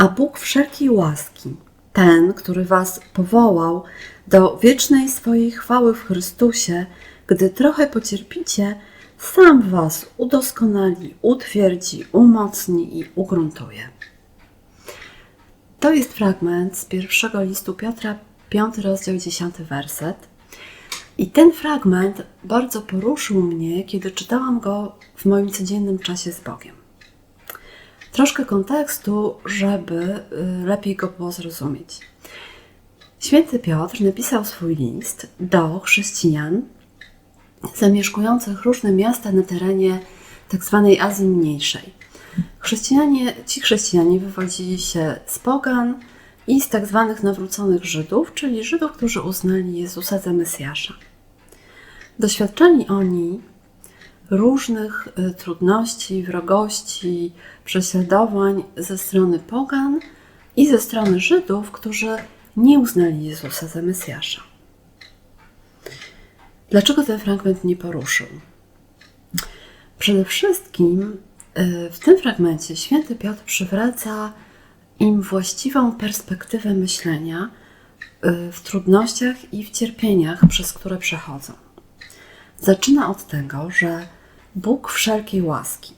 A Bóg wszelkiej łaski, ten, który Was powołał do wiecznej swojej chwały w Chrystusie, gdy trochę pocierpicie, sam Was udoskonali, utwierdzi, umocni i ugruntuje. To jest fragment z pierwszego listu Piotra, 5 rozdział, 10 werset. I ten fragment bardzo poruszył mnie, kiedy czytałam go w moim codziennym czasie z Bogiem. Troszkę kontekstu, żeby y, lepiej go było zrozumieć. Święty Piotr napisał swój list do chrześcijan zamieszkujących różne miasta na terenie tzw. Azji Mniejszej. Chrześcijanie, ci chrześcijanie wywodzili się z pogan i z tzw. nawróconych Żydów, czyli Żydów, którzy uznali Jezusa za Mesjasza. Doświadczali oni różnych y, trudności, wrogości, prześladowań ze strony pogan i ze strony Żydów, którzy nie uznali Jezusa za Mesjasza. Dlaczego ten fragment nie poruszył? Przede wszystkim y, w tym fragmencie święty Piotr przywraca im właściwą perspektywę myślenia y, w trudnościach i w cierpieniach, przez które przechodzą. Zaczyna od tego, że Bóg wszelkiej łaski.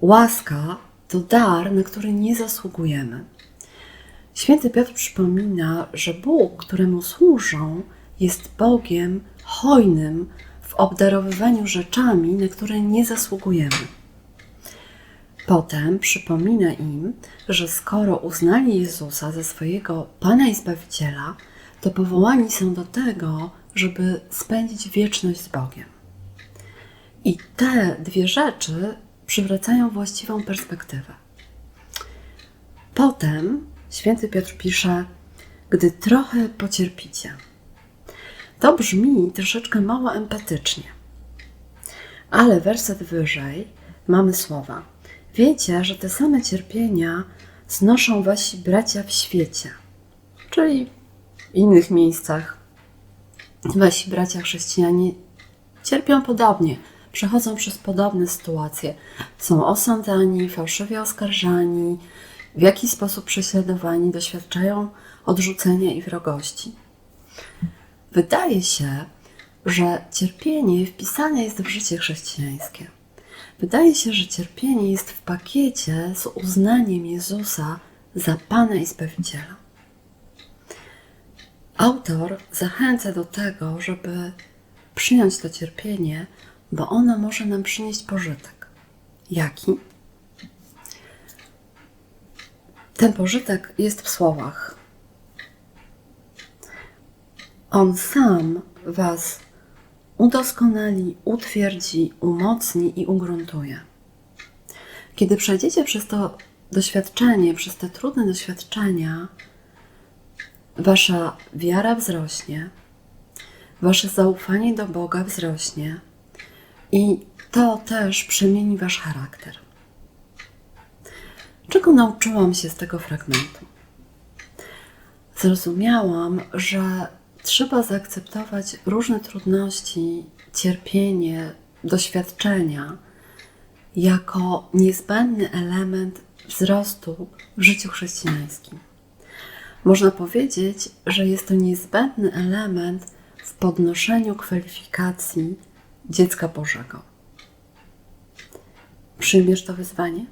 Łaska to dar, na który nie zasługujemy. Święty Piotr przypomina, że Bóg, któremu służą, jest Bogiem hojnym w obdarowywaniu rzeczami, na które nie zasługujemy. Potem przypomina im, że skoro uznali Jezusa za swojego Pana i Zbawiciela, to powołani są do tego, żeby spędzić wieczność z Bogiem. I te dwie rzeczy przywracają właściwą perspektywę. Potem święty Piotr pisze, gdy trochę pocierpicie. To brzmi troszeczkę mało empatycznie. Ale werset wyżej mamy słowa. Wiecie, że te same cierpienia znoszą wasi bracia w świecie, czyli w innych miejscach. Wasi bracia chrześcijanie cierpią podobnie, przechodzą przez podobne sytuacje. Są osądzani, fałszywie oskarżani, w jakiś sposób prześladowani, doświadczają odrzucenia i wrogości. Wydaje się, że cierpienie wpisane jest w życie chrześcijańskie. Wydaje się, że cierpienie jest w pakiecie z uznaniem Jezusa za Pana i Zbawiciela. Autor zachęca do tego, żeby przyjąć to cierpienie, bo ono może nam przynieść pożytek. Jaki? Ten pożytek jest w słowach. On sam Was udoskonali, utwierdzi, umocni i ugruntuje. Kiedy przejdziecie przez to doświadczenie, przez te trudne doświadczenia, Wasza wiara wzrośnie, Wasze zaufanie do Boga wzrośnie i to też przemieni Wasz charakter. Czego nauczyłam się z tego fragmentu? Zrozumiałam, że trzeba zaakceptować różne trudności, cierpienie, doświadczenia jako niezbędny element wzrostu w życiu chrześcijańskim. Można powiedzieć, że jest to niezbędny element w podnoszeniu kwalifikacji dziecka Bożego. Przyjmiesz to wyzwanie?